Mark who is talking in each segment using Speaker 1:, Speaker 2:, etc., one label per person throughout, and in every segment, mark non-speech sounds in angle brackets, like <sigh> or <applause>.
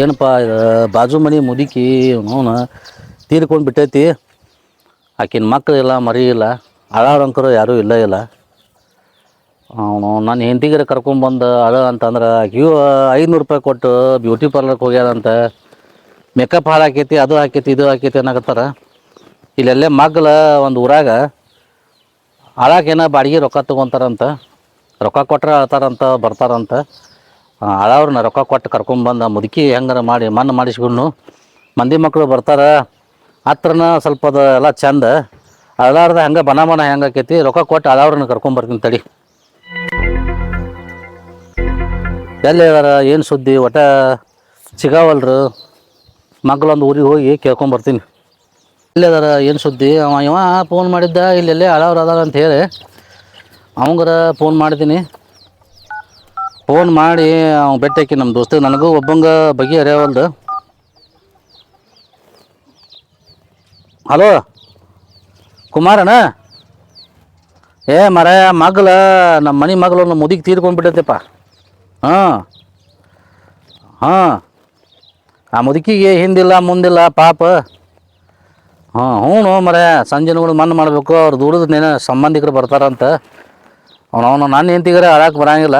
Speaker 1: ಏನಪ್ಪ ಬಾಜು ಮನೆ ಮುದುಕಿ, ಅವನು ತೀರ್ಕೊಂಡು ಬಿಟ್ಟೈತಿ. ಆಕಿನ ಮಕ್ಕಳು ಇಲ್ಲ, ಮರಿ ಇಲ್ಲ, ಅಳಾಡಂಕರು ಯಾರೂ ಇಲ್ಲ ಇಲ್ಲ. ಅವನು ನನ್ನ ಹೆಂಡತಿಗರ ಕರ್ಕೊಂಬಂದು ಅಳ ಅಂತಂದ್ರೆ ಆಕಿಯೂ ಐನೂರು ರೂಪಾಯಿ ಕೊಟ್ಟು ಬ್ಯೂಟಿ ಪಾರ್ಲರ್ಗೆ ಹೋಗ್ಯಾರಂತ. ಮೇಕಪ್ ಹಾಳಾಕೈತಿ, ಅದು ಹಾಕೈತಿ, ಇದು ಹಾಕೈತಿ ಅನ್ನಕತ್ತಾರ. ಇಲ್ಲೆಲ್ಲೇ ಮಗ್ಲ ಒಂದು ಊರಾಗ ಅಳಾಕೇನ ಬಾಡಿಗೆ ರೊಕ್ಕ ತೊಗೊಂತಾರಂತ, ರೊಕ್ಕ ಕೊಟ್ಟರೆ ಅಳ್ತಾರಂತ, ಬರ್ತಾರಂತ. ಅಳವ್ರನ್ನ ರೊಕ್ಕ ಕೊಟ್ಟು ಕರ್ಕೊಂಬಂದು ಮುದುಕಿ ಹೆಂಗಾರ ಮಾಡಿ ಮಣ್ಣು ಮಾಡಿಸ್ಕೊಂಡು ಮಂದಿ ಮಕ್ಕಳು ಬರ್ತಾರೆ, ಹತ್ರನ ಸ್ವಲ್ಪ ಅದು, ಎಲ್ಲ ಚಂದ. ಅದಾರ್ದ ಹಂಗೆ ಬನ ಬನ ಹೆಂಗೆ ಆಕೈತಿ, ರೊಕ್ಕ ಕೊಟ್ಟು ಅಳವ್ರನ್ನ ಕರ್ಕೊಂಬರ್ತೀನಿ ತಡಿ. ಎಲ್ಲಿ ಅದಾರ, ಏನು ಸುದ್ದಿ, ಒಟ್ಟ ಸಿಗಾವಲ್ರು. ಮಗಳೊಂದು ಊರಿಗೆ ಹೋಗಿ ಕೇಳ್ಕೊಂಬರ್ತೀನಿ ಅದಾರ, ಏನು ಸುದ್ದಿ, ಅವ ಇವ ಫೋನ್ ಮಾಡಿದ್ದ, ಇಲ್ಲೆಲ್ಲೇ ಅಳವ್ರು ಅದಾರ ಅಂತ ಹೇಳಿ. ಅವಂಗರ ಫೋನ್ ಮಾಡಿದ್ದೀನಿ. ಫೋನ್ ಮಾಡಿ ಅವ್ನು ಬೆಟ್ಟಕ್ಕೆ ನಮ್ಮ ದೋಸ್ತ ನನಗೂ ಒಬ್ಬಂಗ ಬಗೆ ಹರಿಯವಲ್ದು ಹಲೋ? ಕುಮಾರನ ಏ ಮರ ಮಗಲ ನಮ್ಮ ಮನೆ ಮಗಳು ನಮ್ಮ ಮುದಿಗೆ ತೀರ್ಕೊಂಡ್ಬಿಟ್ಟೈತೆಪ್ಪ ಹಾಂ. ಹಾಂ. ಆ ಮುದುಕಿಗೆ ಹಿಂದಿಲ್ಲ, ಮುಂದಿಲ್ಲ, ಪಾಪ. ಹಾಂ ಹ್ಞೂ ಮರ ಸಂಜೆನಗಳು ಮಣ್ಣು ಮಾಡಬೇಕು, ಅವ್ರು ದೂರದ ಸಂಬಂಧಿಕರು ಬರ್ತಾರಂತ. ಅವನವನು ನನ್ನ ಹೆಂಡತಿಗರೆ ಅಳಕ್ಕೆ ಬರಂಗಿಲ್ಲ.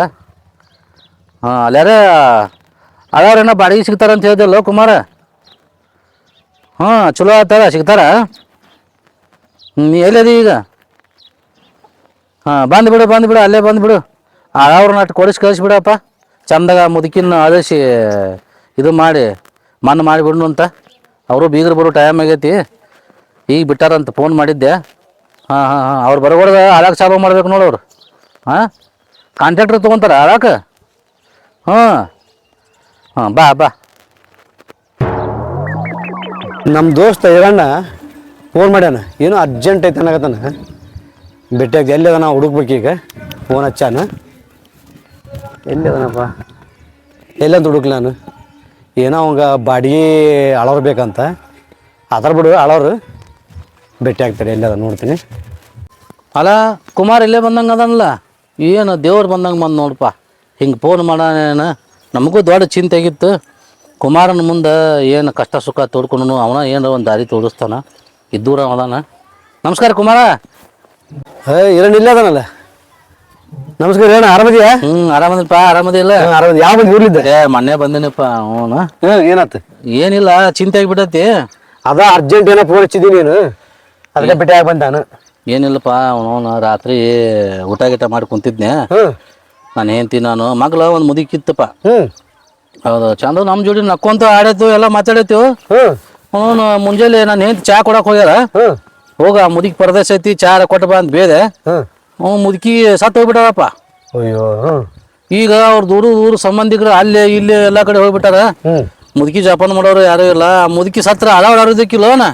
Speaker 1: ಹಾಂ ಅಲ್ಲಾರ ಅದಾರೇನೋ ಬಾಡಿಗೆ ಸಿಗ್ತಾರಂತ ಹೇಳ್ದಲ್ಲ ಕುಮಾರ. ಹಾಂ, ಚಲೋ ಆತಾರ ಸಿಗ್ತಾರ? ನೀ ಎಲ್ಲದಿ ಈಗ? ಹಾಂ, ಬಂದ್ ಬಿಡು ಅಲ್ಲೇ ಬಂದುಬಿಡು ಅವ್ರನ್ನ ಅಟ್ಟು ಕೊಡಿಸಿ ಕಳಿಸ್ಬಿಡಪ್ಪ. ಚಂದಾಗ ಮುದುಕಿನ ಅಳಿಸಿ ಇದು ಮಾಡಿ ಮಣ್ಣು ಮಾಡಿಬಿಡ್ನು ಅಂತ. ಅವರು ಬೀಗರು ಬರೋ ಟೈಮ್ ಆಗೈತಿ. ಈಗ ಬಿಟ್ಟಾರಂತ ಫೋನ್ ಮಾಡಿದ್ದೆ. ಹಾಂ ಹಾಂ ಹಾಂ, ಅವ್ರು ಬರಬಾರ್ದ ಹಾಳಾಕ ಸಾಬ ಮಾಡ್ಬೇಕು ನೋಡವ್ರು ಹಾಂ ಕಾಂಟ್ರಾಕ್ಟ್ರ್ ತೊಗೊಂತಾರ ಹಾಳಾಕ? ಹಾಂ. ಹಾಂ ಬಾ ಬಾ.
Speaker 2: ನಮ್ಮ ದೋಸ್ತ ಇರಣ್ಣ ಫೋನ್ ಮಾಡ್ಯಾನ. ಏನೋ ಅರ್ಜೆಂಟ್ ಐತೆ ಅನ್ನಕತ್ತಾನ. ಬೆಟ್ಟಾಗ ಎಲ್ಲಿ ಅದ ನಾವು ಹುಡುಕ್ಬೇಕು ಈಗ? ಫೋನ್ ಹಚ್ಚಾನ. ಎಲ್ಲಿ ಅದನಪ್ಪ? ಎಲ್ಲಂತ ಹುಡುಕ್ಲಿ ನಾನು? ಏನೋ ಅವಂಗ ಬಾಡಿಗೆ ಅಳವ್ರು ಬೇಕಂತ. ಅದ್ರ ಬಿಡು ಅಳವ್ರು. ಭೇಟಿ ಆಗ್ತಾರೆ ಎಲ್ಲಿ ಅದ ನೋಡ್ತೀನಿ.
Speaker 1: ಅಲ್ಲ ಕುಮಾರ್ ಇಲ್ಲೇ ಬಂದಂಗೆ ಅದನಲ್ಲ. ಏನು ದೇವ್ರು ಬಂದಂಗೆ ಬಂದು ನೋಡಪ್ಪ ಹಿಂಗೆ ಫೋನ್ ಮಾಡೋಣ ನಮಗೂ ದೊಡ್ಡ ಚಿಂತೆ ಆಗಿತ್ತು. ಕುಮಾರನ ಮುಂದೆ ಏನು ಕಷ್ಟ ಸುಖ ತೋಡ್ಕೊಂಡು ಅವನ ಏನೋ ಒಂದು ದಾರಿ ತೋರಿಸ್ತಾನ ಇದ್ದೂರ ಅದಾನ. ನಮಸ್ಕಾರ ಕುಮಾರ.
Speaker 2: ಹೇ ಇರೋಣ ಇಲ್ಲ ಅದನಲ್ಲ? ನಮಸ್ಕಾರ ಏನ ಆರಾಮದಿಯಾ?
Speaker 1: ಹ್ಞೂ ಆರಾಮದಿನಪ್ಪ ಆರಾಮದಿಲ್ಲ.
Speaker 2: ಆರಾಮದಿ. ಯಾವ ಬಂದು ಊರ್ಲಿದ್ದೆ?
Speaker 1: ಏ ಮೊನ್ನೆ ಬಂದಿನಪ್ಪ ಅವನು.
Speaker 2: ಏನಾಯ್ತು
Speaker 1: ಏನಿಲ್ಲ ಚಿಂತೆ ಆಗಿಬಿಟ್ಟೈತಿ.
Speaker 2: ಅದ ಅರ್ಜೆಂಟ್ ಏನೋ ಫೋನ್ ಹಚ್ಚಿದ್ದೀನಿ ನೀನು. ಅದಕ್ಕೆ ಭೇಟಿ ಆಗಿ ಬಂದಾನು
Speaker 1: ಏನಿಲ್ಲಪ್ಪ ಅವನು ರಾತ್ರಿ ಊಟ ಗೀಟ ಮಾಡಿ ಕುಂತಿದ್ನೆ.
Speaker 2: ಹ್ಞೂ
Speaker 1: ನಾನು ಹೆಂಡ್ತಿ ನಾನು. ಮಗಳ ಒಂದು ಮುದುಕಿತ್ತಪ್ಪ ಹೌದು ಚಂದ ನಮ್ಮ ಜೋಡಿ ನಕ್ಕೊಂತ ಆಡೈತು ಎಲ್ಲ ಮಾತಾಡೈತು ಅವನು ಮುಂಜಾನೆ ನಾನು ಹೆಂಡ್ತಿ ಚಾ ಕೊಡಕ್ಕೆ ಹೋಗ್ಯಾರ. ಹೋಗ ಮುದುಕಿ ಪರದೇಶ ಐತಿ ಚಾ ಕೊಟ್ಟು ಬಾ ಅಂತ ಬೇದೆ
Speaker 2: ಹ್ಞೂ
Speaker 1: ಅವ್ನು ಮುದುಕಿ ಸತ್ತು ಹೋಗ್ಬಿಟ್ಟಾರಪ್ಪ
Speaker 2: ಅಯ್ಯೋ
Speaker 1: ಈಗ ಅವ್ರ ದೂರ ದೂರ ಸಂಬಂಧಿಕರು ಅಲ್ಲೇ ಇಲ್ಲೇ ಎಲ್ಲ ಕಡೆ ಹೋಗ್ಬಿಟ್ಟಾರ. ಮುದುಕಿ ಜಪಾನ್ ಮಾಡೋರು ಯಾರು ಇಲ್ಲ. ಆ ಮುದುಕಿ ಸತ್ರ ಅಳವಡಾಡೋದಕ್ಕಿಲ್ಲೋನ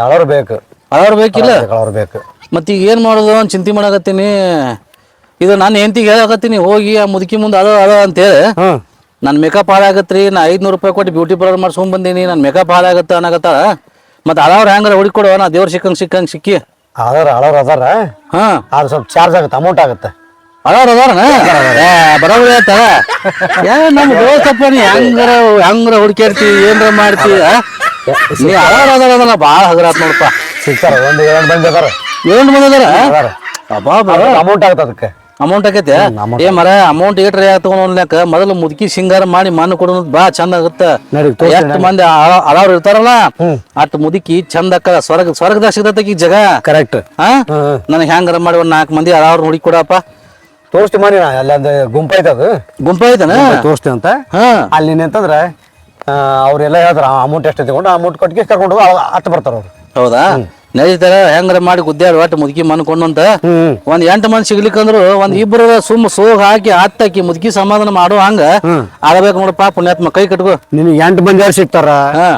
Speaker 2: ಯಾವ್ರು ಬೇಕು
Speaker 1: ಅಳವ್ರು ಬೇಕಿಲ್ಲ
Speaker 2: ಅವ್ರು ಬೇಕು
Speaker 1: ಮತ್ತೆ ಈಗ ಏನು ಮಾಡೋದು ಅಂತ ಚಿಂತೆ ಮಾಡಕತ್ತೀನಿ. ಇದು ನಾನು ಹೆಂಡ್ತಿಗೆ ಹೇಳಕತ್ತೀನಿ ಹೋಗಿ ಆ ಮುದುಕಿ ಮುಂದೆ ಅದ ಅದ ಅಂತೇಳಿ.
Speaker 2: ಹ್ಞೂ
Speaker 1: ನನ್ನ ಮೇಕಪ್ ಹಾಳಾಗತ್ರಿ ನಾ ಐದ್ನೂರು ರೂಪಾಯಿ ಕೊಟ್ಟು ಬ್ಯೂಟಿ ಪಾರ್ಲರ್ ಮಾಡ್ಸ್ಕೊಂಡ್ ಬಂದೀನಿ ನನ್ನ ಮೇಕಪ್ ಹಾಳಾಗತ್ತ ಅನ್ನಕತ್ತ ಮತ್ತೆ ಅಳವ್ರು ಹೆಂಗಾರ ಹುಡುಕೊಡುವ ನಾ ದೇವ್ರ ಸಿಕ್ಕಂಗೆ ಸಿಕ್ಕಂಗೆ ಸಿಕ್ಕಿ.
Speaker 2: ಅದಾರ ಅಳವ್ರು ಅದಾರ?
Speaker 1: ಹಾಂ.
Speaker 2: ಅದು ಸ್ವಲ್ಪ ಚಾರ್ಜ್ ಆಗುತ್ತೆ ಅಮೌಂಟ್ ಆಗುತ್ತೆ.
Speaker 1: ಅಳವ್ರು ಅದಾರನ? ಬರೋಬ್ರಿ ಆಯ್ತ ಏ ನಮ್ಮ ದೋಸ್ತಪ್ಪ ನೀ ಹೆಂಗಾರ ಹೆಂಗಾರ ಹುಡುಕ್ಯಾಡ್ತಿ ಏನ್ರ ಮಾಡ್ತಿ ಆ? ನೀ ಅಳವ್ರು ಅದಾರ ಭಾಳ ಹಗರಾತ್ ನೋಡಪ್ಪ.
Speaker 2: ಸಿಗ್ತಾರ ಒಂದು ಎರಡು ಮಂದಿ ಅದಾರ.
Speaker 1: ಏನು ಬಂದದಾರ
Speaker 2: ಅದಾರ?
Speaker 1: ಅಬ್ಬಾ
Speaker 2: ಅಮೌಂಟ್ ಆಗುತ್ತೆ ಅದಕ್ಕೆ.
Speaker 1: ಅಮೌಂಟ್ ಆಕೈತೆ? ಏ ಮರ ಅಮೌಂಟ್ ಏಟ್ರಿ ತಗೊಂಡ್ಲಕ್ಕ ಮೊದಲು ಮುದುಕಿ ಸಿಂಗಾರ ಮಾಡಿ ಮಣ್ಣು ಕೊಡೋದು ಬಾ ಚಂದ ಆಗುತ್ತ.
Speaker 2: ನಡಿ, ತೋರ್ಸಿ
Speaker 1: ಎಷ್ಟು ಮಂದಿ ಅಳ- ಅಳವ್ರು ಇರ್ತಾರಲ್ಲ? ಅಟ್ ಮುದುಕಿ ಚಂದ ಅಕ್ಕ ಸ್ವರ್ಗ ಸ್ವರ್ಗದ ಸಿಗತ್ತ ಈ ಜಗ?
Speaker 2: ಕರೆಕ್ಟ್
Speaker 1: ಹಾ
Speaker 2: ಹ್ಮ್.
Speaker 1: ನನಗೆ ಮಾಡಿ ಒಂದ್ ನಾಲ್ಕು ಮಂದಿ ಅಳವ್ರು ಹುಡುಕಿ ಕೊಡಪ್ಪ.
Speaker 2: ತೋರಿಸ್ತಿ ಮಾಡಿ ನಾ ಗುಂಪ ಐತೆ ಅದು.
Speaker 1: ಗುಂಪ ಐತನ?
Speaker 2: ತೋರಿಸ್ತಿ ಅಂತ.
Speaker 1: ಹಾ.
Speaker 2: ಅಲ್ಲಿ ಅಂತಂದ್ರೆ ಅವರೆಲ್ಲ ಹೇಳ್ತಾರ ಅಮೌಂಟ್ ಎಷ್ಟು ತಗೊಂಡು ಅಮೌಂಟ್ ಕೊಟ್ಟಿಗೆ ಕರ್ಕೊಂಡು ಅತ್ ಬರ್ತಾರ ಅವ್ರು.
Speaker 1: ಹೌದಾ? ನಡೀತಾರ ಹೆಂಗ್ರ ಮಾಡಿ ಗುದ್ದಾಡಿ ಒಟ್ಟು ಮುದುಕಿ
Speaker 2: ಮನ್ಕೊಂಡಂತ
Speaker 1: ಒಂದ್ ಎಂಟ್ ಮಂದಿ ಸಿಗ್ಲಿಕ್ಕಂದ್ರು ಒಂದ್ ಇಬ್ರು ಸುಮ್ ಸೋಗ್ ಹಾಕಿ ಹತ್ತಾಕಿ ಮುದುಕಿ ಸಮಾಧಾನ ಮಾಡೋ ಹಂಗ ಆಗಬೇಕು ನೋಡಪ್ಪ ಪುಣ್ಯಾತ್ಮ ಕೈ ಕಟ್ಕೋ.
Speaker 2: ನಿನಗೆ ಎಂಟು ಮಂದಿ ಯಾರು ಸಿಗ್ತಾರ?
Speaker 1: ಹಾ.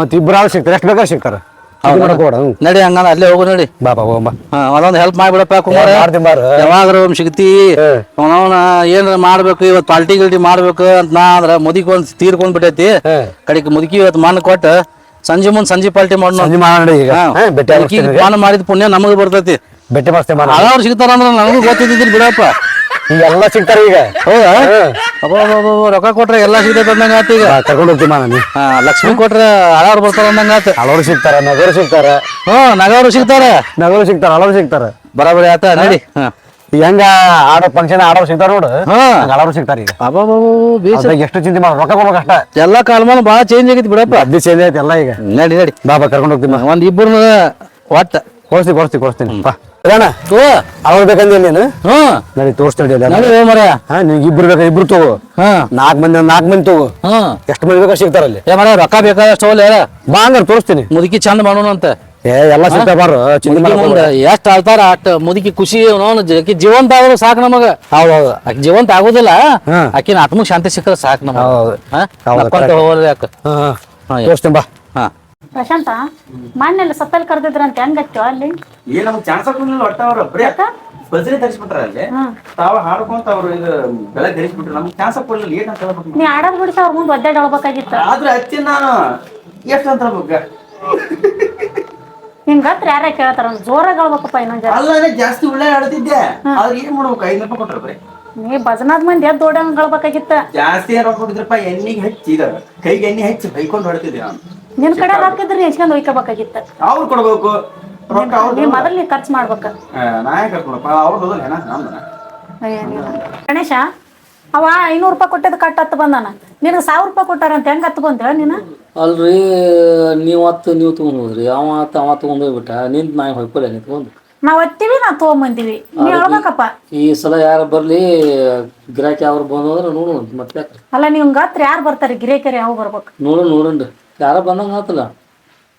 Speaker 2: ಮತ್ತೆ ಇಬ್ರು ಯಾರು ಸಿಗ್ತಾರೆ ಎಷ್ಟು ಬೇಕಾದ್ರೆ ಸಿಗ್ತಾರ? ಇದು ಮಾಡಕ್ ಹೋಗ್ಬೇಡ, ಹ್ಞೂ
Speaker 1: ನಡಿ ಹಂಗ ಅಲ್ಲೇ ಹೋಗು ನಡಿ.
Speaker 2: ಬಾ ಬಾ ಹೋಗಮ್ಮ
Speaker 1: ಹಾ ಒಂದೊಂದು ಹೆಲ್ಪ್ ಮಾಡ್ಬಿಡಪ್ಪ ಕುಮಾರ.
Speaker 2: ಮಾಡ್ತೀನಿ ಬಾರು.
Speaker 1: ಯಾವಾಗ್ರ ಒಮ್ಮೆ ಸಿಗ್ತಿ. ಅವನವನ ಏನಾರ ಮಾಡ್ಬೇಕು ಇವತ್ತು ಪಾಲ್ಟಿ ಗಿಲ್ಟಿ ಮಾಡ್ಬೇಕು ಅಂತ ನಾ ಅಂದ್ರ ಮುದುಕಿ ಒಂದ್ ತೀರ್ಕೊಂಡ್ ಬಿಟ್ಟೈತಿ. ಕಡೆಗೆ ಮುದುಕಿ ಇವತ್ತು ಮಣ್ಣು ಕೊಟ್ಟು ಸಂಜೆ ಮುಂದ್ ಸಂಜೆ ಪಾಲ್ಟಿ ಮಾಡೋಣ.
Speaker 2: ಸಂಜೆ ಮಾಡೋಣ ಈಗ.
Speaker 1: ಹಾ.
Speaker 2: ಭೇಟಿ
Speaker 1: ಪಾನ ಮಾಡಿದ ಪುಣ್ಯ ನಮಗ್ ಬರ್ತೈತಿ.
Speaker 2: ಬೆಟ್ಟೆ ಮಾಡ್ತೇವೆ ಮಾಡ
Speaker 1: ಸಿಗ್ತಾರ ಅಂದ್ರೆ ನನಗೂ ಗೊತ್ತಿದ್ದಿದ್ರು ಬಿಡಪ್ಪ.
Speaker 2: ಎಲ್ಲ ಸಿಗ್ತಾರೆ ಈಗ.
Speaker 3: ಹೌದಾ?
Speaker 2: ಹ್ಮ್.
Speaker 3: ಅಬ್ಬಾ ಅಬ್ಬಾ, ಅಬ್ಬಾ, ರೊಕ್ಕ ಕೊಟ್ರೆ ಎಲ್ಲ ಸಿಗ್ತೈತೆ ಅಂದಂಗ ಆತ ಈಗ.
Speaker 2: ಕರ್ಕೊಂಡು ಹೋಗ್ತೀವಿ ಮಾ ನೀ.
Speaker 3: ಹಾ ಲಕ್ಷ್ಮಿ ಕೊಟ್ರೆ ಆಳವ್ರು ಬರ್ತಾರ ಅಂದಂಗ ಆತ
Speaker 2: ಹಳವರು ಸಿಗ್ತಾರ ನಗರು ಸಿಗ್ತಾರ.
Speaker 3: ಹ್ಮ್ ನಗವರು ಸಿಗ್ತಾರ.
Speaker 2: ನಗರು ಸಿಗ್ತಾರ ಹಳವರು ಸಿಗ್ತಾರ.
Speaker 3: ಬರಾಬರಿ ಆತ ನಡಿ. ಹಾ.
Speaker 2: ಈಗ ಹೆಂಗ ಆಡೋ ಫಂಕ್ಷನ್ ಆಡೋ ಸಿಗ್ತಾರ ನೋಡು.
Speaker 3: ಹಾ.
Speaker 2: ಹಲವರು ಸಿಗ್ತಾರ ಈಗ.
Speaker 3: ಅಬ್ಬಾ ಬೇಸ
Speaker 2: ಅದ್ರಾಗ ಎಷ್ಟು ಚಿಂತೆ ಮಾಡ ರೊಕ್ಕ ಕೊಡ್ಬೇಕು ಅಷ್ಟ.
Speaker 3: ಎಲ್ಲಾ ಕಾಲಮಾನ ಭಾಳ ಚೇಂಜ್ ಆಗೈತಿ ಬಿಡಪ್ಪ.
Speaker 2: ಅದ್ ಚೇಂಜ್ ಐತಿ ಎಲ್ಲ ಈಗ.
Speaker 3: ನಡಿ ನಡಿ.
Speaker 2: ಬಾಬಾ ಬಾ ಕರ್ಕೊಂಡು ಹೋಗ್ತೀನಿ ಬಾ.
Speaker 3: ಒಂದ್ ಇಬ್ಬರನ್ನ ಒಟ್ಟ.
Speaker 2: ಕೊಡ್ಸಿ ಕೊಡ್ಸಿ ಕೊಡಿಸ್ತೀನಿ. ಬಾ. ಅಣ್ಣ
Speaker 3: ತೋ.
Speaker 2: ಅವ್ರು ಬೇಕಂದ್ರೆ ನೀನು?
Speaker 3: ಹ್ಮ್
Speaker 2: ನಡಿ ತೋರಿಸ್ತೀನಿ
Speaker 3: ನಡಿ ಮರ
Speaker 2: ಹಾ ಇಬ್ರು ಬೇಕ ಇಬ್ರು ತಗೋ.
Speaker 3: ಹಾ.
Speaker 2: ನಾಲ್ಕು ಮಂದಿ ನಾಲ್ಕು ಮಂದಿ ತಗೋ.
Speaker 3: ಹಾ
Speaker 2: ಎಷ್ಟು ಮಂದಿ ಬೇಕಾ ಸಿಗ್ತಾರ ಅಲ್ಲಿ.
Speaker 3: ಏ ಮರ ರೊಕ್ಕ ಬೇಕಾದಷ್ಟು ಹೋಗ್ಲಿ
Speaker 2: ಬಾ ಅಂದ್ರೆ ತೋರಿಸ್ತೀನಿ.
Speaker 3: ಮುದುಕಿ ಚಂದ ಮಾಡೋಣ ಅಂತ
Speaker 2: ಏ ಎಲ್ಲ ಸಿಗ್ತಾವ ಬಾರು ಚಿಂತೆ
Speaker 3: ಮುದುಕಿ ಮುಂದ ಎಷ್ಟ್ ಆಳ್ತಾರ ಅಷ್ಟ್ ಮುದುಕಿ ಖುಷಿ ಅವನು ಜೀವಂತ ಆದ್ರೂ ಸಾಕು ನಮಗ.
Speaker 2: ಹೌದು ಹೌದು
Speaker 3: ಆಕಿ ಜೀವಂತ ಆಗುದಿಲ್ಲ
Speaker 2: ಹಾ.
Speaker 3: ಆಕಿನ ಆತ್ಮಕ್ ಶಾಂತಿ ಸಿಕ್ಕರೆ ಸಾಕು ನಮಗ.
Speaker 2: ಹೌದು.
Speaker 3: ಹಾ?
Speaker 2: ಹೌದು,
Speaker 3: ನಕ್ಕೊಂತ
Speaker 2: correct.
Speaker 3: ಹೋಗೋದು ಯಾಕ
Speaker 2: ಹಾ ಹಾ.
Speaker 3: ಹಾ, ಯಾ-
Speaker 2: ತೋರಿಸ್ತೀನಿ ಬಾ.
Speaker 3: ಹಾ.
Speaker 4: ಪ್ರಶಾಂತ ಮಣ್ಣೆಲ್ಲ ಸತ್ತಲ್ಲಿ ಕರೆದಿದ್ರಂತ ಹೆಂಗತ್ತು ಅಲ್ಲಿ?
Speaker 5: ಏನ್ ನಮ್ಗೆ ಚಾನ್ಸ್ ಹಾಕೊಂಡಿಲ್ಲ ಒಟ್ಟ ಅವ್ರ ಬರೀ ಬಜ್ರಿ ತರಿಸ್ಬಿಟ್ರ ಅಲ್ಲಿ. ತಾವ ಹಾಡ್ಕೊಂತ ಅವ್ರು ಬೆಳಗ್ಗೆ ಧರಿಸ್ಬಿಟ್ರು ನಮ್ಗೆ ಚಾನ್ಸ್ ಹಾಕೊಳ್ಳಿಲ್ಲ ಏನ್ ಅಂತ ಹೇಳ್ಬೇಕು
Speaker 4: ನೀ ಆಡೋದ್ ಬಿಡಿಸ ಅವ್ರ ಮುಂದೆ ಒದ್ದಾಡಿ ಹೇಳ್ಬೇಕಾಗಿತ್ತು
Speaker 5: ಆದ್ರೆ ಹಚ್ಚಿ ನಾನು ಎಷ್ಟು ಅಂತ ಹೇಳ್ಬೇಕ?
Speaker 4: ನಿಂಗ ಹತ್ರ ಯಾರ ಕೇಳ್ತಾರ ಜೋರಾಗ ಹೇಳ್ಬೇಕಪ್ಪ ಇನ್ನೊಂದ್ ಜನ
Speaker 5: ಅಲ್ಲ ಜಾಸ್ತಿ ಒಳ್ಳೆ ಆಡ್ತಿದ್ದೆ ಅವ್ರ ಏನ್ ಮಾಡ್ಬೇಕು? ಐದು ರೂಪಾಯಿ ಕೊಟ್ರ ಬರೀ.
Speaker 4: ನೀ ಭಜನಾದ ಮಂದಿ ಎದ್ದು ಓಡಂಗ್ ಹೇಳ್ಬೇಕಾಗಿತ್ತ
Speaker 5: ಜಾಸ್ತಿ ಏನ್ ಕೊಟ್ಟಿದ್ರಪ್ಪ? ಎಣ್ಣಿಗೆ ಹಚ್ಚಿ ಇದ. ಕೈಗೆ ಎಣ್ಣೆ ಹಚ್ಚಿ ಬೈಕೊಂಡು ಹೊಡ್ತಿದ್ದೆ ನಾನು.
Speaker 4: ನಿನ್ ಕಡೆ ಹಾಕಿದ್ರೆ ನೀ ಇಸ್ಕೊಂಡ್ ಒಯ್ಕೋಬೇಕಾಗಿತ್ತ.
Speaker 5: ಅವ್ರು ಕೊಡ್ಬೇಕು. ರೊಕ್ಕ
Speaker 4: ನೀ ಮೊದಲ್ ನೀ ಖರ್ಚು ಮಾಡ್ಬೇಕ.
Speaker 5: ನಾ ಯಾಕೆ ಕರ್ಕೊಳಪ್ಪ ಅವ್ರು ಹೋದಲ್ಲ ಏನ?
Speaker 4: ಗಣೇಶ ಅವ ಐನೂರು ರೂಪಾಯಿ ಕೊಟ್ಟದ ಕಟ್ ಹತ್ತು ಬಂದಾನ. ನಿನಗೆ ಸಾವಿರ ರೂಪಾಯಿ ಕೊಟ್ಟಾರಂತ ಹೆಂಗ್ ಹತ್ತು ಬಂದ ನೀನು?
Speaker 3: ಅಲ್ರಿ ನೀವು ಹತ್ತು ನೀವು ತಗೊಂಡ್ ಹೋದ್ರಿ. ಅವ ಹತ್ತು ಅವ ತಗೊಂಡ್ ಹೋಗ್ಬಿಟ್ಟ. ನಿಂತ ನಾ ಹೊಯ್ಕೊಲ್ಲ ನಿಂತ್ಕೊಂಡು
Speaker 4: ನಾವ್ ಹತ್ತಿವಿ ನಾವ್ ತಗೊಂಬಂದಿವಿ ನೀ ಹೇಳ್ಬೇಕಪ್ಪ.
Speaker 3: ಈ ಸಲ ಯಾರು ಬರ್ಲಿ ಗಿರಾಕಿ ಅವ್ರು ಬಂದ್ರೆ ನೋಡು ಮತ್ತೆ ಯಾಕ್ರಿ?
Speaker 4: ಅಲ್ಲ ನೀವು ಹತ್ರ ಯಾರು ಬರ್ತಾರೆ? ಗಿರೇಕರಿ ಯಾವ ಬರ್ಬೇಕು?
Speaker 3: ನೋಡು ನೋಡಂಡ್ರಿ ಯಾರ ಬಂದಂಗ ಆತಲ್ಲ.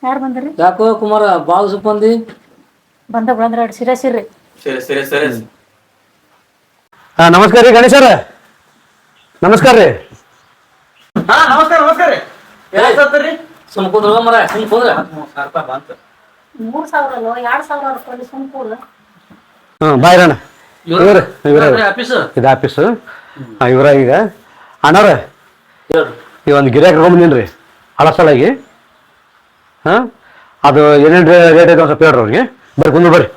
Speaker 4: ಯಾರು ಬಂದ್ರಿ?
Speaker 3: ಯಾಕೋ ಕುಮಾರ ಭಾಳ ಸುಪ್ಪಂದಿ
Speaker 4: ಬಂದ ಸಿರಿ ಎರಡು ಸಿರೆ ಸಿರ್ರಿ.
Speaker 5: ಸರಿ ಸರಿ ಸರಿ.
Speaker 2: ಹಾ ನಮಸ್ಕಾರ ರೀ ಗಣೇಶರ. ನಮಸ್ಕಾರ ರೀ.
Speaker 5: ಹಾ ನಮಸ್ಕಾರ ನಮಸ್ಕಾರ ರೀ.
Speaker 3: ಸುಮ್ ಕುಂದ್ರ ಮರ ಸುಮ್ ಕುಂದ್ರ
Speaker 5: ಬಂತು
Speaker 4: ಮೂರ್ ಸಾವಿರ ಅಲ್ವ ಎರಡ್ ಸಾವಿರ ರೂಪಾಯಿ ಸುಮ್ಕೂಲ
Speaker 2: ಹಾ ಬಾಯ್ರಣ್ಣ ಇವ್ರ ಇವ್ರ
Speaker 3: ಆಫೀಸ್
Speaker 2: ಇದು ಆಫೀಸು ಹಾಂ ಇವ್ರ ಈಗ. ಅಣ್ಣವ್ರ ಈ ಒಂದು ಗಿರಾಕಿ ಬಂದಿನ್ರಿ. ಹಳಸಲಾಗಿ ಹಾ ಅದು ಏನೇನು ರೇಟ್ ಐತೆ ಒಂದು ಸ್ವಲ್ಪ ಹೇಳ್ರಿ ಅವ್ರಿಗೆ. ಬರ್ರಿ ಕುಂದ್ರು ಬರ್ರಿ.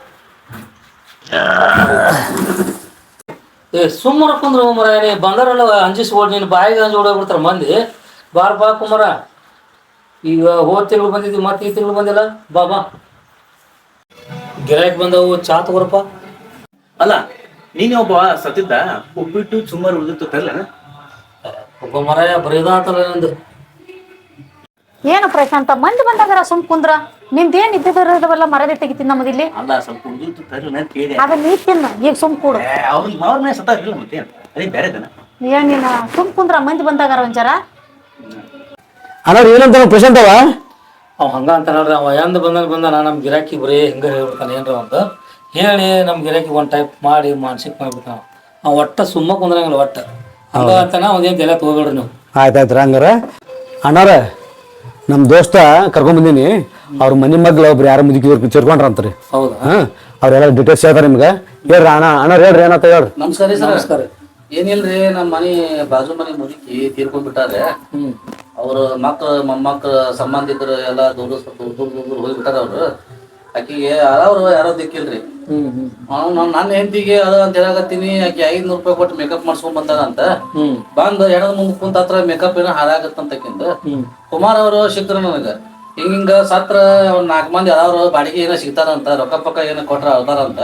Speaker 3: ಏ ಸುಮ್ಮನೆ ಕುಂದ್ರ ಮರ ನೀ ಬಂದಾರಲ್ಲ ಅಂಜಿಸ್ ಓಡ್ ನೀನು ಬಾಯಿಗೆ ಅಂಜಿ ಓಡೋಗ್ಬಿಡ್ತಾರ ಮಂದಿ. ಬಾರ್ ಬಾ ಕುಮಾರ. ಈಗ ಹೋದ್ ತಿಂಗಳು ಬಂದಿದ್ವಿ ಮತ್ತೆ ಈ ತಿಂಗಳು ಬಂದಿಲ್ಲ. ಬಾಬಾ ಬಾ. ಗಿರಾಕಿ ಬಂದವು ಚಾ ತಗೋರಪ್ಪ.
Speaker 5: ಅಲ್ಲ ನೀನು ಒಬ್ಬ ಸತ್ತಿದ್ದ? ಉಪ್ಪಿಟ್ಟು ಸುಮಾರು ಉಳಿದಿತ್ತು ತರಲ್ಲ
Speaker 3: ಒಬ್ಬ ಮರ ಬರೀದಾತಲ್ಲ ನಂದು.
Speaker 4: ಏನು ಪ್ರಶಾಂತ ಮಂದಿ ಬಂದಾಗರ ಸುಮ್ ಕುಂದ್ರ? ನಿಂದೇನ್ ಇದ್ದಿದ್ದವೆಲ್ಲ ಮರದಿ ತೆಗಿತೀನಿ ನಮ್ಮದಿಲ್ಲಿ
Speaker 5: ಅಲ್ಲ ಸ್ವಲ್ಪ ಕೇಳಿದೆ.
Speaker 4: ಅದ ನೀ ತಿನ್ನ ಈಗ ಸುಮ್ ಕೂಡು.
Speaker 5: ಅವ್ರ ಅವ್ರ ಮೇಲೆ ಮತ್ತೆ ಅದೇ ಬೇರೆ ದನ
Speaker 4: ಏನ್ ನೀನ? ಸುಮ್ ಕುಂದ್ರ ಮಂದಿ ಬಂದಾಗರ ಒಂಚರ?
Speaker 2: ಅಣ್ಣ ಏನಂತ ಪ್ರಶಾಂತ್ ಅವ
Speaker 3: ಅವ್ ಹಂಗ ಅಂತ ನೋಡ್ರಿ ಅವ ಎಂದ ಬಂದಾಗ ಬಂದಾನ ನಮ್ ಗಿರಾಕಿ ಬರೀ ಹಿಂಗ ಹೇಳ್ಬಿಡ್ತಾನೆ ಏನ್ರ ಅಂತ. ಹೇಳಿ ನಮ್ ಗಿರಾಕಿ ಒಂದ್ ಟೈಪ್ ಮಾಡಿ ಮಾನಸಿಕ ಮಾಡ್ಬಿಡ್ತಾನ ಅವ್. ಒಟ್ಟ ಸುಮ್ಮ ಕುಂದ್ರಂಗಿಲ್ಲ ಒಟ್ಟ. ಹಂಗ ಅಂತಾನ ಅದೇನ್ ತಲೆ ತಗೋಬೇಡ್ರಿ ನೀವು.
Speaker 2: ಆಯ್ತಾಯ್ತು ಆಯ್ತು ಹಂಗಾರ. ಅಣ್ಣವ್ರ ನಮ್ಮ ದೋಸ್ತ ಕರ್ಕೊಂಬಂದೀನಿ ಅವ್ರ ಮನೆ ಮಗ್ಲ ಒಬ್ರು ಯಾರು ಮುದುಕಿ ಸೇರ್ಕೊಂಡ್ರಂತ್ರಿ
Speaker 3: ಹೌದಾ?
Speaker 2: ಹಾಂ ಅವ್ರೆಲ್ಲ ಡೀಟೇಲ್ಸ್ ಹೇಳ್ತಾರೆ ನಿಮ್ಗೆ. ಹೇಳ್ರಿ ಅಣ್ಣ ಅಣ್ಣ ಹೇಳ್ರಿ ಏನಂತ ಹೇಳ್ರಿ.
Speaker 3: ನಮಸ್ಕಾರ ಸರ್. ನಮಸ್ಕಾರ.
Speaker 1: ಏನಿಲ್ರಿ ನಮ್ಮ ಮನೆ ಬಾಜು ಮನೆ ಮುದುಕಿ ತೀರ್ಕೊಂಡ್ಬಿಟ್ಟಾರೆ.
Speaker 3: ಹ್ಮ್.
Speaker 1: ಅವ್ರ ಮಕ್ಳು ಮೊಮ್ಮಕ್ಳು ಸಂಬಂಧಿಕರು ಎಲ್ಲ ದೂರ ದೂರ ದೂರ ದೂರ ಹೋಗ್ಬಿಟ್ಟಾರ ಅವ್ರು. ಆಕಿಗೆ ಅದಾವ್ರು ಯಾರೋ ದಿಕ್ಕಿಲ್ರಿ. ಅವ್ನು ನಾನು ನನ್ನ ಹೆಂಡತಿಗೆ ಅದ ಅಂತ ಹೇಳಕತ್ತೀನಿ ಆಕೆ ಐದ್ನೂರು ರೂಪಾಯಿ ಕೊಟ್ಟು ಮೇಕಪ್ ಮಾಡ್ಸ್ಕೊಂಡ್ ಬಂದಾಳ ಅಂತ. ಬಂದ ಎಡದ ಮುಂದ್ ಕುಂತ ಹತ್ರ ಮೇಕಪ್ ಏನೋ ಹಾಳಾಗತ್ತಂತಕಿಂದ ಕುಮಾರ್ ಅವರು ಸಿಕ್ರು ನನಗ. ಹಿಂಗ ಸತ್ರ ಒಂದ್ ನಾಲ್ಕು ಮಂದಿ ಅದಾವ್ರು ಬಾಡಿಗೆ ಏನೋ ಸಿಗ್ತಾರಂತ ರೊಕ್ಕ ಪಕ್ಕ ಏನೋ ಕೊಟ್ರ ಅದಾರಂತ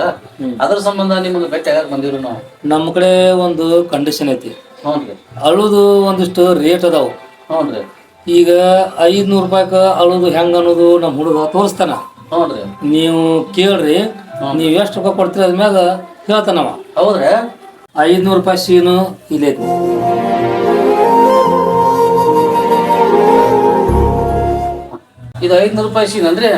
Speaker 1: ಅದ್ರ ಸಂಬಂಧ ನಿಮ್ಗೆ ಭೇಟಿ ಆಗಕ್ ಬಂದಿವ್ರಿ ನಾವು.
Speaker 3: ನಮ್ಮ ಕಡೆ ಒಂದು ಕಂಡೀಷನ್ ಐತಿ.
Speaker 1: ಹ್ಞೂನ್ರಿ.
Speaker 3: ಅಳುದು ಒಂದಿಷ್ಟು ರೇಟ್ ಅದಾವು.
Speaker 1: ಹ್ಞೂನ್ರಿ.
Speaker 3: ಈಗ ಐದ್ನೂರು ರೂಪಾಯಿಕ ಅಳುದು ಹೆಂಗ ಅನ್ನೋದು ನಮ್ಮ ಹುಡುಗ ತೋರಿಸ್ತಾನ.
Speaker 1: ಹ್ಞೂನ್ರಿ
Speaker 3: ನೀವು ಕೇಳ್ರಿ ನೀವು ಎಷ್ಟು ರೊಕ್ಕ ಕೊಡ್ತೀರಿ ಅದ್ಮ್ಯಾಗ ಹೇಳ್ತಾನವ.
Speaker 1: ಹೌದ್ರಿ?
Speaker 3: ಐದ್ನೂರು ರೂಪಾಯಿ ಸೀನು ಇಲ್ಲ
Speaker 1: ಇದು ಐದ್ನೂರು ರೂಪಾಯಿ ಸೀನನ್ರಿ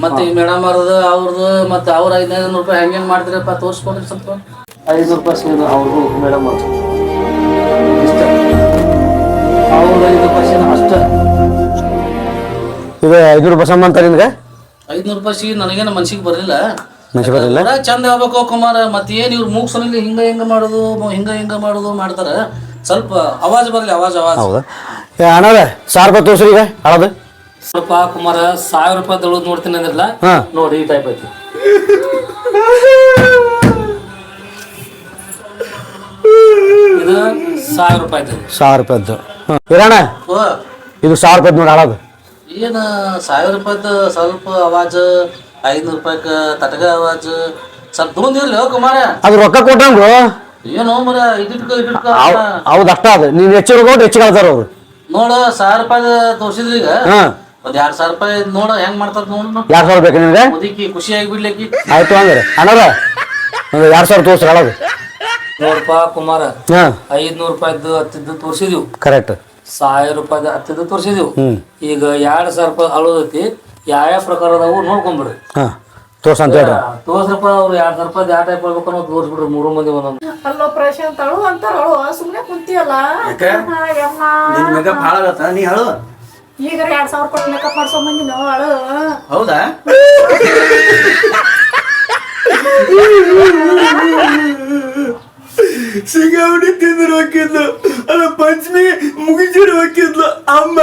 Speaker 1: ಮತ್ತೆ ಈ ಮೇಡಮ್ ಅವ್ರದ್ದು ಅವ್ರದ್ದು ಮತ್ತೆ ಅವ್ರ ಐದ್ನೂರು ರೂಪಾಯಿ ಹೆಂಗೇನ್ ಮಾಡ್ತೀರಪ್ಪ ತೋರಿಸ್ಕೊಡ್ರಿ ಸ್ವಲ್ಪ.
Speaker 3: ಐದ್ನೂರು ರೂಪಾಯಿ ಸೀನು ಅವ್ರದ್ದು ಮೇಡಮ್ ಅವ್ರು ಇಷ್ಟ. ಅವ್ರದ್ದು ಐದು ರೂಪಾಯಿ ಸೀನ್ ಅಷ್ಟ.
Speaker 2: ಇದು ಐದ್ನೂರು ರೂಪಾಯಿ ಅಂತ ನಿಮ್ಗೆ?
Speaker 1: ಐದ್ನೂರು ರೂಪಾಯಿ ನನಗೇನು ಮನ್ಸಿಗೆ ಬರಲಿಲ್ಲ.
Speaker 2: ಮನ್ಸಿಗೆ ಬರಲಿಲ್ಲ?
Speaker 1: ಚಂದ ಹೇಳ್ಬೇಕು ಕುಮಾರ ಮತ್ತೆ ಏನು ಇವ್ರು ಮೂಗ್ಸನಿಲ್ಲ ಹಿಂಗ ಹಿಂಗ ಮಾಡೋದು ಹಿಂಗ ಹಿಂಗ ಮಾಡೋದು ಮಾಡ್ತಾರ. ಸ್ವಲ್ಪ ಅವಾಜ್ ಬರಲಿ ಅವಾಜ್ ಅವಾಜ್.
Speaker 2: ಹೌದಾ? ಏ ಅಣ್ಣವ್ರೆ ಸಾವಿರ ರೂಪಾಯಿ ತೋರಿಸ್ರಿ ಈಗ ಹಳದು
Speaker 3: ಸ್ವಲ್ಪ ಕುಮಾರ ಸಾವಿರ ರೂಪಾಯಿ ದೊಳದ್ ನೋಡ್ತೀನಿ ಅಂದ್ರಲ್ಲ
Speaker 2: ಹಾ.
Speaker 3: ನೋಡಿ ಈ ಟೈಪ್ ಐತಿ. ಇದು ಸಾವಿರ ರೂಪಾಯಿದು
Speaker 2: ಸಾವಿರ ರೂಪಾಯಿ ಹ್ಞೂ ಇರೋಣ
Speaker 1: ಓ
Speaker 2: ಇದು ಸಾವಿರ ರೂಪಾಯಿ ನೋಡಿ ಹಾಳದು
Speaker 1: ಏನು ಸಾವಿರ ರೂಪಾಯ್ದು ಸ್ವಲ್ಪ ಅವಾಜ್ ಐನೂರು ರೂಪಾಯಿಕ ತಟಗ ಅವಾಜ್ ಸ್ವಲ್ಪ ದೂರ ಇರ್ಲಿ ಕುಮಾರ.
Speaker 2: ಅದು ರೊಕ್ಕ ಕೊಟ್ಟಂಗು?
Speaker 1: ಏನೋ ಮರ ಇದಿಟ್ಕೊ ಇದಿಟ್ಕೊ
Speaker 2: ಹೌದು ಅಷ್ಟ ಅದು. ನೀನು ಹೆಚ್ಚು ಕೊಟ್ಟು ಹೆಚ್ಚು ಕಳ್ತಾರ ಅವ್ರು.
Speaker 1: ನೋಡ ಸಾವಿರ ರೂಪಾಯಿ ತೋರ್ಸಿದ್ರಿ ಈಗ.
Speaker 2: ಹಾಂ.
Speaker 1: ಒಂದ್ ಎರಡ್ ಸಾವಿರ ರೂಪಾಯಿ ನೋಡ ಹೆಂಗ್ ಮಾಡ್ತಾರ ನೋಡು
Speaker 2: ಎರಡು ಸಾವಿರ ಬೇಕು ನಿನಗೆ?
Speaker 1: ಮುದುಕಿ ಖುಷಿಯಾಗಿ ಆಗಿಬಿಡ್ಲಿಕ್ಕಿ.
Speaker 2: ಆಯ್ತು ಅಂದ್ರೆ ಅಣ್ಣಾರ ಒಂದು ಎರಡು ಸಾವಿರ ತೋರಿಸ್ರಿ ಹಾಳದು
Speaker 3: ನೋಡಪ್ಪ ಕುಮಾರ
Speaker 2: ಹಾಂ.
Speaker 3: ಐದ್ನೂರು ರೂಪಾಯಿದ್ದು ಹತ್ತಿದ್ದು ತೋರಿಸಿದ್ವಿ.
Speaker 2: ಕರೆಕ್ಟ್
Speaker 3: ಸಾವಿರ ರೂಪಾಯಿ ಹತ್ತಿದ್ದು ತೋರಿಸಿದೆವು. ಈಗ ಎರಡ್ ಸಾವಿರ ರೂಪಾಯಿ ಅಳೋದೈತಿ ಯಾವ ಯಾವ ನೋಡ್ಕೊಂಬಿಡ್ರಿ
Speaker 2: ಹಾಂ ತೋರ್ಸ ಅಂತ ಹೇಳ್ರಿ.
Speaker 3: ತೋರ್ಸ್ರಪ್ಪ ಅವ್ರು ಎರಡ್ ಸಾವಿರ ರೂಪಾಯಿ ಯಾವ ಟೈಪ್ ನೋಡ್ಕೊಂಡ್ಬಿಡ್ರಿ ಅನ್ನೋದು ತೋರಿಸ್ಬಿಡ್ರಿ ಮೂರು ಮಂದಿ ಒಂದೊಂದು.
Speaker 4: ಅಲ್ಲೋ ಪ್ರಶಾಂತ್ ಅಳು ಅಂತ ಅಳು ಸುಮ್ಮನೆ ಕುಂತಿಯಲ್ಲ.
Speaker 5: ನಿನ್ ಮೇಕಪ್ ಹಾಳಾಗತ್ತ ನೀ ಹೇಳು.
Speaker 4: ಈಗ ಎರಡ್ ಸಾವಿರ ಕೊಟ್ಟು ಮೇಕಪ್ ಮಾಡ್ಸೋ ಮಂದಿ ನಾವು ಅಳು.
Speaker 5: ಹೌದಾ? <laughs> ಸಿಗಾವಡಿ ತಿಂದ್ರು ಹಾಕಿದ್ಲು. ಅಲ್ಲ ಪಂಚಮಿ ಮುಗಿಸಿರು ಹಾಕಿದ್ಲು ಅಮ್ಮ.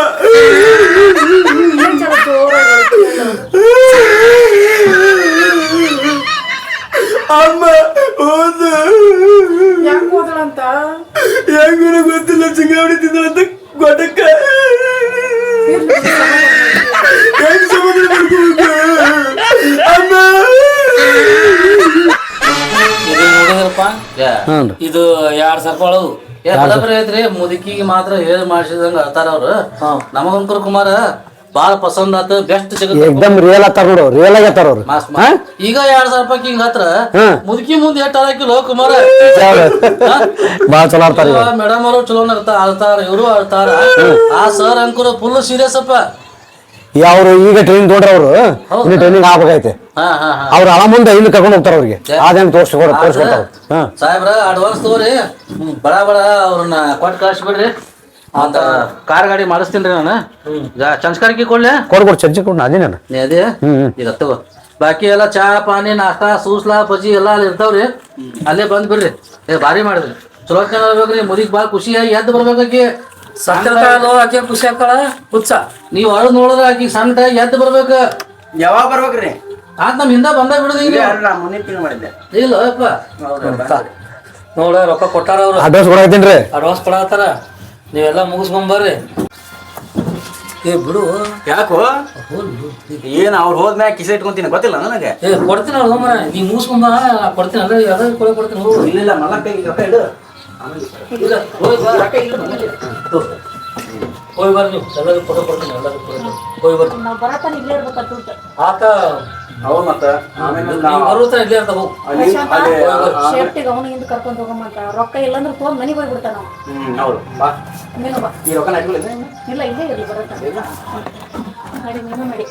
Speaker 5: ಅಮ್ಮ ಹೋದು ಹೆಂಗ ಗೊತ್ತಿಲ್ಲ ಸಿಂಗಾವಣಿ ತಿಂದ್ರು ಅಂತ ಗೊಟ್ಟಕ್ಕ
Speaker 3: ಇದು ಎರಡ್ ಸಾವಿರ ರೂಪಾಯಿ ಅಳೋದು
Speaker 1: ಏ ಬರಬರಿ ಐತ್ರಿ ಮುದುಕಿಗೆ ಮಾತ್ರ ಹೇಳಿ ಮಾಡಿಸಿದಂಗ ಅಳ್ತಾರ ಅವ್ರು. ನಮಗಂಕರ್ ಕುಮಾರ ಬಾಳ ಪಸಂದ್ ಆತ ಬೆಸ್ಟ್
Speaker 2: ಸಿಗುತ್ತೆ ರಿಯಲ್ ಆತಾರ ನೋಡು ರಿಯಲ್ ಆಗಿ ಆತಾರ ಅವ್ರು.
Speaker 1: ಮಾಸ್ ಈಗ ಎರಡ್ ಸಾವಿರ ರೂಪಾಯಿ ಹಿಂಗ ಹತ್ರ
Speaker 2: ಹ್ಮ್.
Speaker 1: ಮುದುಕಿ ಮುಂದೆ ಎಷ್ಟು ಹಾಕಿಲ್ಲ ಕುಮಾರ?
Speaker 2: ಭಾಳ ಚಲೋ ಆಡ್ತಾರ.
Speaker 1: ಮೇಡಮ್ ಅವರು ಚಲೋ ನಗ್ತಾ ಅಳ್ತಾರ ಇವರು ಆಡ್ತಾರ. ಆ ಸರ್ ಅಂಕುರ ಫುಲ್ ಸೀರಿಯಸ್ ಅಪ್ಪ.
Speaker 2: ಅವ್ರು ಈಗ ಟ್ರೈನಿಂಗ್ ತೊಗೊಂಡ್ರೆ ಅವರು ಇನ್ನು ಟ್ರೈನಿಂಗ್ ಆಗ್ಬೇಕಾಯ್ತೆ.
Speaker 1: ಹಾ
Speaker 2: ಅವ್ರು ಅಳ ಮುಂದೆ ಇಲ್ಲಿ ಕರ್ಕೊಂಡು ಹೋಗ್ತಾರ ಅವ್ರಿಗೆ. ಅದೇನು ತೋರಿಸ್ಕೊಡ ತೋರಿಸ್ಕೊಡ್ತಾರ
Speaker 1: ಸಾಹೇಬ್ರ ಅಡ್ವಾನ್ಸ್ ತಗೋರಿ. ಬಡ ಬಡ ಅವ್ರನ್ನ ಕೊಟ್ಟು ಕಳಿಸ್ಬಿಡ್ರಿ. ಅಂತ ಕಾರ್ ಗಾಡಿ ಮಾಡಿಸ್ತೀನಿ ನಾನು. ಚಂಚ್ಕಾರಿಕೆ ಕೊಡ್ಲೆ?
Speaker 2: ಕೊಡ್ಕೊಡು ಚಜ್ಜಿ ಕೊಡ್ ಅದೇ ನಾನು.
Speaker 1: ಅದೇ. ಈಗ ತಗೋ. ಬಾಕಿ ಎಲ್ಲ ಚಾ ಪಾನಿ ನಾಷ್ಟಾ ಸೂಸ್ಲಾ ಬಜ್ಜಿ ಎಲ್ಲ ಅಲ್ಲಿ ಇರ್ತಾವ್ರಿ. ಅಲ್ಲೇ ಬಂದ್ ಬಿಡ್ರಿ ಏ ಭಾರಿ ಮಾಡಿದ್ರಿ. ಚಲೋ ಚೆನ್ನಾಗಿ ಮುದಿಗೆ ಭಾಳ ಖುಷಿಯಾಗಿ ಎದ್ದು ಬರ್ಬೇಕಾಕಿ
Speaker 3: ಸತ್ತಿರ್ತಾಳೋ ಆಕೆ ಖುಷಿ ಆಕಳ ಹುಚ್ಚ
Speaker 1: ನೀವ್ ಹೊರಗ್ ನೋಡಿದ್ರ ಆಕಿ ಸಂಕಟ ಎದ್ದು ಬರ್ಬೇಕ.
Speaker 5: ಯಾವಾಗ ಬರ್ಬೇಕ್ರಿ?
Speaker 1: ಆತ್ ನಮ್ ಹಿಂದ ಬಂದ ಬಿಡುದ ಈಗ.
Speaker 5: ನಾ ಮುಂದಿನ ಮಾಡಿದೆ ಮಾಡಿದ್ದೆ.
Speaker 1: ಇಲ್ಲ ಅಪ್ಪ.
Speaker 3: ನೋಡ ರೊಕ್ಕ ಕೊಟ್ಟಾರ ಅವ್ರು.
Speaker 2: ಅಡ್ರೆಸ್ ಕೊಡಾಕತ್ತೀನಿ ರೀ
Speaker 3: ಅಡ್ವಾನ್ಸ್ ಕೊಡತ್ತಾರ ನೀವೆಲ್ಲ ಮುಗಿಸ್ಕೊಂಬರ್ರಿ ಏ ಬಿಡು.
Speaker 5: ಯಾಕೋ? ಏನ್ ಅವ್ರು ಹೋದ್ಮ್ಯಾಗ ಕಿಸೆ ಇಟ್ಕೊಂತೀನಿ ಗೊತ್ತಿಲ್ಲ ನನಗೆ.
Speaker 3: ಏ ಕೊಡ್ತೀನಿ ಅವ್ರು ನೀ ಮುಗಿಸ್ಕೊಂಬ ಕೊಡ್ತೀನಿ. ಅಂದ್ರೆ ಯಾವ್ದಾದ್ರು ಕೊಡ ಕೊಡ್ತೀನಿ ಹೋಗು.
Speaker 5: ಇಲ್ಲ ಮಲ್ಲಕ್ಕ ಈಗ ಇಡು.
Speaker 3: ಇಲ್ಲ ಹೋಗಿ ಬರ್ರಿ ನೀವು ಎಲ್ಲರೂ ಕೊಡ ಕೊಡ್ತೀನಿ ಎಲ್ಲರೂ ಕೊಡ್ತೀನಿ ಹೋಗಿ ಬರ್ರಿ
Speaker 4: ನಾವ್ ಬರತಾನ ಇಲ್ಲೇ ಇರ್ಬೇಕ
Speaker 3: ಆತ
Speaker 5: ಅವ ಮತ್ತ
Speaker 3: ಬರುತ್ತಾ ಇಲ್ಲೇ ಇರ್ತಾವ ಹೋಗು
Speaker 5: ಅಲ್ಲಿ ಅಲ್ಲಿ
Speaker 4: ಕರ್ಕೊಂಡು ಹೋಗಮಂತ ರೊಕ್ಕ ಇಲ್ಲಂದ್ರೆ ಫೋನ್ ಮನೆಗೆ ಹೋಗ್ಬಿಡ್ತಾನ ನಾವು
Speaker 5: ಹ್ಮ್ ಹೌದು ಬಾ
Speaker 4: ನೀನು ಬಾ
Speaker 5: ಈ ರೊಕ್ಕ ಇಟ್ಕೊಳ್ಳಿ
Speaker 4: ಇಲ್ಲ ಇಲ್ಲೇ ಇರ್ಲಿ ಬರತಾನ ನಡಿ ನೀನು ನಡಿ